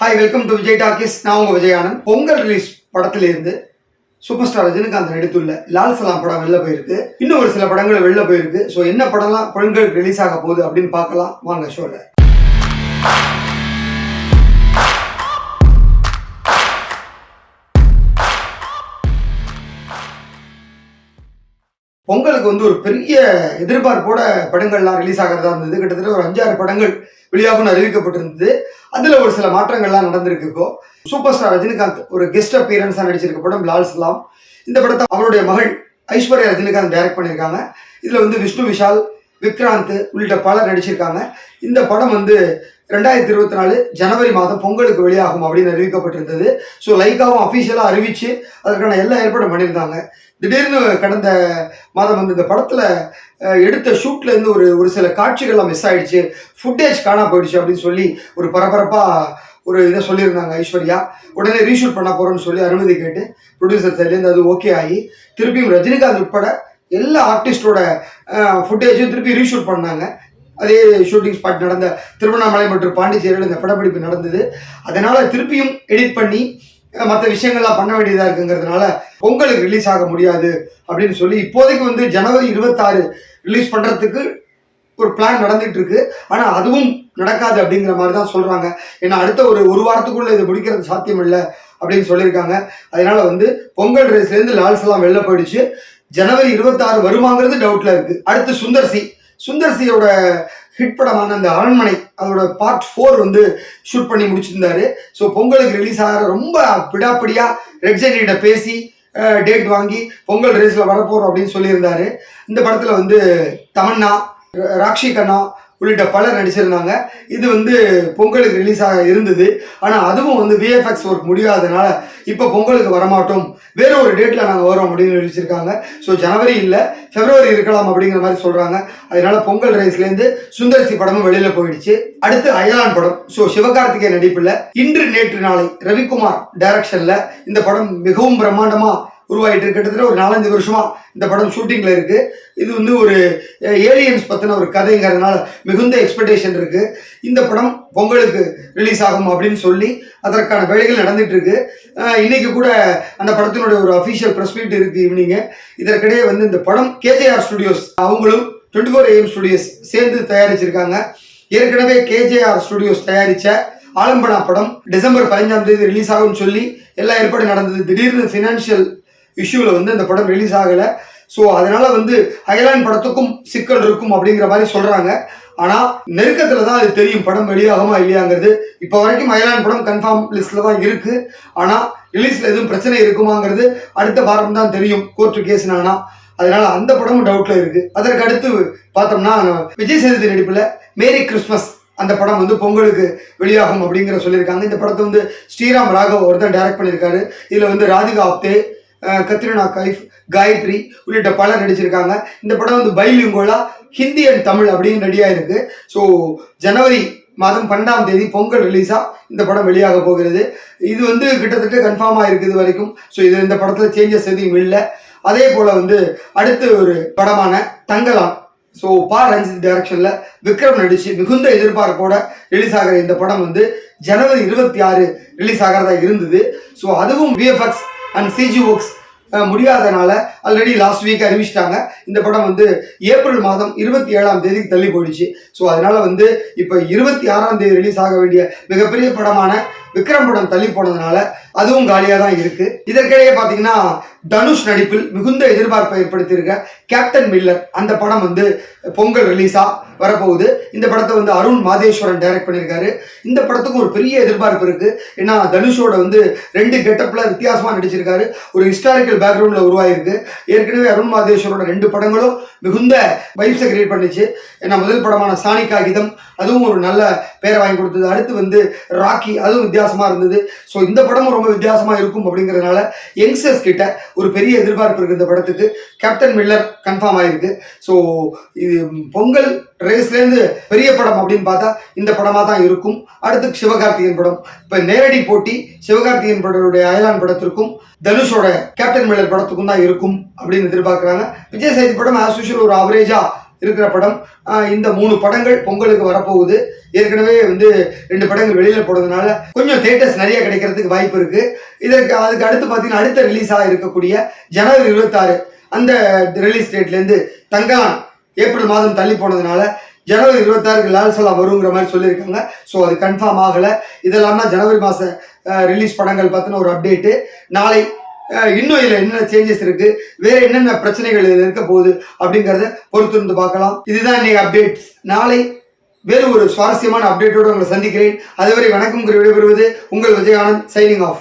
Hi welcome to Vijay talkies நான் உங்கள் Vijayanand. Pongal release படத்திலிருந்து சூப்பர் ஸ்டார் ரஜினிகாந்த் நடித்துள்ள லால் சலாம் படம் வெளில போயிருக்கு. இன்னும் ஒரு சில படங்கள் வெளில போயிருக்கு. ஸோ என்ன படம்லாம் பொங்கல் ரிலீஸ் ஆக போகுது அப்படின்னு பார்க்கலாம். வாங்க ஷோவில் பொங்கலுக்கு வந்து ஒரு பெரிய எதிர்பார்ப்போட படங்கள்லாம் ரிலீஸ் ஆகிறதா இருந்தது. கிட்டத்தட்ட ஒரு அஞ்சாறு படங்கள் வெளியாகும்னு அறிவிக்கப்பட்டிருந்தது. அதில் ஒரு சில மாற்றங்கள்லாம் நடந்திருக்கு இப்போ. சூப்பர் ஸ்டார் ரஜினிகாந்த் ஒரு கெஸ்ட் அப்பியரன்ஸாக நடிச்சிருக்க படம் லால் சலாம் இந்த படத்தை அவருடைய மகள் ஐஸ்வர்யா ரஜினிகாந்த் டைரக்ட் பண்ணியிருக்காங்க இதில் வந்து விஷ்ணு விஷால் விக்ராந்த் உள்ளிட்ட பலர் நடிச்சிருக்காங்க. இந்த படம் வந்து ரெண்டாயிரத்தி இருபத்தி நாலு ஜனவரி மாதம் பொங்கலுக்கு வெளியாகும் அப்படின்னு அறிவிக்கப்பட்டிருந்தது. ஸோ லைக்காவும் அஃபீஷியலாக அறிவிச்சு அதற்கான எல்லா ஏற்பாடும் பண்ணியிருந்தாங்க. திடீர்னு கடந்த மாதம் வந்து இந்த படத்தில் எடுத்த ஷூட்லேருந்து ஒரு ஒரு சில காட்சிகள்லாம் மிஸ் ஆயிடுச்சு. ஃபுட்டேஜ் காணா போயிடுச்சு அப்படின்னு சொல்லி ஒரு பரபரப்பாக ஒரு இதை சொல்லியிருந்தாங்க ஐஸ்வர்யா. உடனே ரீஷூட் பண்ண போகிறோன்னு சொல்லி அனுமதி கேட்டு ப்ரொடியூசர் சைட்லேருந்து அது ஓகே ஆகி திருப்பியும் ரஜினிகாந்த் உட்பட எல்லா ஆர்டிஸ்டோட ஃபுட்டேஜும் திருப்பி ரீஷூட் பண்ணாங்க. அதே ஷூட்டிங் ஸ்பாட் நடந்த திருவண்ணாமலை மற்றும் பாண்டிச்சேரியில் இந்த படப்பிடிப்பு நடந்தது. அதனால் திருப்பியும் எடிட் பண்ணி மற்ற விஷயங்கள்லாம் பண்ண வேண்டியதாக இருக்குங்கிறதுனால பொங்கலுக்கு ரிலீஸ் ஆக முடியாது அப்படின்னு சொல்லி இப்போதைக்கு வந்து ஜனவரி இருபத்தாறு ரிலீஸ் பண்ணுறதுக்கு ஒரு பிளான் நடந்துட்டு இருக்கு. ஆனால் அதுவும் நடக்காது அப்படிங்கிற மாதிரி தான் சொல்கிறாங்க ஏன்னா அடுத்த ஒரு ஒரு வாரத்துக்குள்ளே இதை முடிக்கிறது சாத்தியம் இல்லை அப்படின்னு சொல்லியிருக்காங்க. அதனால வந்து பொங்கல் ட்ரெஸ்லேருந்து லால்ஸ் எல்லாம் வெளில போயிடுச்சு. ஜனவரி இருபத்தாறு வருமாங்கிறது டவுட்ல இருக்கு. அடுத்து சுந்தர்சி. சுந்தர்சியோட ஹிட் படமான அந்த அரண்மனை அதோட பார்ட் ஃபோர் வந்து ஷூட் பண்ணி முடிச்சிருந்தாரு. ஸோ பொங்கலுக்கு ரிலீஸ் ஆகிற ரொம்ப பிடாப்பிடியா ரெட் பேசி டேட் வாங்கி பொங்கல் ரேஸில் வரப்போகிறோம் அப்படின்னு சொல்லியிருந்தாரு. இந்த படத்தில் வந்து தமன்னா ராக்ஷி கண்ணா உள்ளிட்ட பலர் நடிச்சிருந்தாங்க. இது வந்து பொங்கலுக்கு ரிலீஸ் ஆக இருந்தது. ஆனால் அதுவும் வந்து விஎஃப்எக்ஸ் ஒர்க் முடியாதனால இப்போ பொங்கலுக்கு வரமாட்டோம். வேற ஒரு டேட்டில் நாங்கள் வரோம் அப்படின்னு நடிச்சிருக்காங்க ஸோ ஜனவரி இல்லை ஃபெப்ரவரி இருக்கலாம் அப்படிங்கிற மாதிரி சொல்கிறாங்க அதனால பொங்கல் ரைஸ்லேருந்து சுந்தரசி படமும் வெளியில் போயிடுச்சு. அடுத்து அயலான் படம். ஸோ சிவகார்த்திகேயன் நடிப்பில் இன்று நேற்று நாளை ரவிக்குமார் டைரக்ஷனில் இந்த படம் மிகவும் பிரம்மாண்டமாக உருவாகிட்டு கிட்டத்தட்ட ஒரு நாலஞ்சு வருஷமா இந்த படம் ஷூட்டிங்கில் இருக்கு. இது வந்து ஒரு ஏலியன்ஸ் பற்றின ஒரு கதைங்கிறதுனால மிகுந்த எக்ஸ்பெக்டேஷன் இருக்கு. இந்த படம் பொங்கலுக்கு ரிலீஸ் ஆகும் அப்படின்னு சொல்லி அதற்கான வேலைகள் நடந்துட்டு இருக்கு. இன்னைக்கு கூட அந்த படத்தினுடைய ஒரு அஃபீஷியல் ப்ரெஸ் மீட் இருக்கு ஈவினிங்கு இதற்கிடையே வந்து இந்த படம் கேஜேஆர் ஸ்டுடியோஸ் அவங்களும் டுவெண்ட்டி ஃபோர் ஏஎம் ஸ்டுடியோஸ் சேர்ந்து தயாரிச்சிருக்காங்க. ஏற்கனவே கேஜேஆர் ஸ்டுடியோஸ் தயாரிச்ச ஆலம்பனா படம் டிசம்பர் பதினஞ்சாம் தேதி ரிலீஸ் ஆகும்னு சொல்லி எல்லா ஏற்பாடும் நடந்தது. திடீர்னு ஃபினான்ஷியல் இஷ்யூவில் வந்து அந்த படம் ரிலீஸ் ஆகலை. ஸோ அதனால் வந்து அயலான் படத்துக்கும் சிக்கல் இருக்கும் அப்படிங்கிற மாதிரி சொல்கிறாங்க ஆனால் நெருக்கத்தில் தான் அது தெரியும் படம் வெளியாகுமா இல்லையாங்கிறது. இப்போ வரைக்கும் அயலான் படம் கன்ஃபார்ம் லிஸ்ட்டில் தான் இருக்குது ஆனால் ரிலீஸில் எதுவும் பிரச்சனை இருக்குமாங்கிறது அடுத்த வாரம் தான் தெரியும். கோர்ட்டு கேஸ்னானா அதனால அந்த படமும் டவுட்ல இருக்கு. அதற்கு அடுத்து பார்த்தோம்னா விஜய் சேதுபதி நடிப்பில் மேரி கிறிஸ்மஸ் அந்த படம் வந்து பொங்கலுக்கு வெளியாகும் அப்படிங்கிற சொல்லியிருக்காங்க. இந்த படத்தை வந்து ஸ்ரீராம் ராகவ் அவர் தான் டைரக்ட் பண்ணியிருக்காரு. இதில் வந்து ராதிகா ஆப்தே கத்ரினா கைஃப் காயத்ரி உள்ளிட்ட பலர் நடிச்சிருக்காங்க. இந்த படம் வந்து பைலிங்கோலா ஹிந்தி அண்ட் தமிழ் அப்படின்னு ரெடியாக இருக்கு ஸோ ஜனவரி மாதம் பன்னெண்டாம் தேதி பொங்கல் ரிலீஸா இந்த படம் வெளியாக போகிறது. இது வந்து கிட்டத்தட்ட கன்ஃபார்மாக இருக்குது இது வரைக்கும். ஸோ இது இந்த படத்தில் சேஞ்சஸ் எதுவும் இல்லை. அதே போல வந்து அடுத்து ஒரு படமான தங்கலாம். ஸோ பா ரஞ்சித் டைரக்ஷனில் விக்ரம் நடிச்சு மிகுந்த எதிர்பார்ப்போட ரிலீஸ் ஆகிற இந்த படம் வந்து ஜனவரி இருபத்தி ஆறு ரிலீஸ் ஆகிறதா இருந்தது. ஸோ அதுவும் விஎஃப்எக்ஸ் அண்ட் சிஜி ஒர்க்ஸ் முடியாதனால ஆல்ரெடி லாஸ்ட் வீக் அறிவிச்சிட்டாங்க. இந்த படம் வந்து ஏப்ரல் மாதம் இருபத்தி ஏழாம் தேதி தள்ளி போயிடுச்சு. ஸோ அதனால வந்து இப்போ இருபத்தி ஆறாம் தேதி ரிலீஸ் ஆக வேண்டிய மிகப்பெரிய படமான விக்ரம் படம் தள்ளி போனதுனால அதுவும் காலியாக தான் இருக்கு. இதற்கிடையே பார்த்தீங்கன்னா தனுஷ் நடிப்பில் மிகுந்த எதிர்பார்ப்பை ஏற்படுத்தியிருக்க கேப்டன் மில்லர் அந்த படம் வந்து பொங்கல் ரிலீஸாக வரப்போகுது. இந்த படத்தை வந்து அருண் மாதேஸ்வரன் டைரக்ட் பண்ணியிருக்காரு. இந்த படத்துக்கு ஒரு பெரிய எதிர்பார்ப்பு இருக்குது ஏன்னா தனுஷோட வந்து ரெண்டு கெட்டப்பில் வித்தியாசமாக நடிச்சிருக்காரு. ஒரு ஹிஸ்டாரிக்கல் பேக்ரவுண்டில் உருவாயிருக்கு. ஏற்கனவே அருண் மாதேஸ்வரோட ரெண்டு படங்களும் மிகுந்த வைப்ஸை கிரியேட் பண்ணிச்சு. ஏன்னா முதல் படமான சாணி காகிதம் அதுவும் ஒரு நல்ல பேரை வாங்கி கொடுத்தது. அடுத்து வந்து ராக்கி அதுவும் வித்தியாசமாக இருந்தது. ஸோ இந்த படமும் ரொம்ப வித்தியாசமாக இருக்கும் அப்படிங்கிறதுனால யங்ஸ்டர்ஸ் கிட்ட ஒரு பெரிய எதிர்பார்ப்பு இருக்குது இந்த படத்துக்கு. கேப்டன் மில்லர் கன்ஃபார்ம் ஆயிருக்கு. ஸோ இது பொங்கல் ரேஸ்லேருந்து பெரிய படம் அப்படின்னு பார்த்தா இந்த படமாக தான் இருக்கும். அடுத்து சிவகார்த்திகேயன் படம். இப்போ நேரடி போட்டி சிவகார்த்திகேயன் படருடைய அயலான் படத்திற்கும் தனுஷோட கேப்டன் மில்லர் படத்துக்கும் தான் இருக்கும். அப்படின்னு எதிர்பார்க்குறாங்க. விஜய் சேது படம் ஆஸ் யூஷுவல் ஒரு அவரேஜாக இருக்கிற படம். இந்த மூணு படங்கள் பொங்கலுக்கு வரப்போகுது. ஏற்கனவே வந்து ரெண்டு படங்கள் வெளியில் போடுறதுனால கொஞ்சம் தேட்டர்ஸ் நிறைய கிடைக்கிறதுக்கு வாய்ப்பு இருக்குது இதற்கு அதுக்கு அடுத்து பார்த்தீங்கன்னா அடுத்த ரிலீஸாக இருக்கக்கூடிய ஜனவரி இருபத்தாறு அந்த ரிலீஸ் டேட்லேருந்து தங்கான் ஏப்ரல் மாதம் தள்ளி போனதுனால ஜனவரி இருபத்தாறுக்கு லால் சலாம் வருங்கிற மாதிரி சொல்லியிருக்காங்க. ஸோ அது கன்ஃபார்ம் ஆகலை. இதெல்லாம் தான் ஜனவரி மாத ரிலீஸ் படங்கள் பற்றின ஒரு அப்டேட்டு நாளை இன்னும் இதில் என்னென்ன சேஞ்சஸ் இருக்கு? வேற என்னென்ன பிரச்சனைகள் இதில் இருக்க போகுது அப்படிங்கிறத பொறுத்திருந்து பார்க்கலாம். இதுதான் இன்னைக்கு அப்டேட்ஸ் நாளை வேறு ஒரு சுவாரஸ்யமான அப்டேட்டோடு உங்களை சந்திக்கிறேன். அதுவரை வணக்கம் விடைபெறுவது உங்கள் விஜயானந்த் சைனிங் ஆஃப்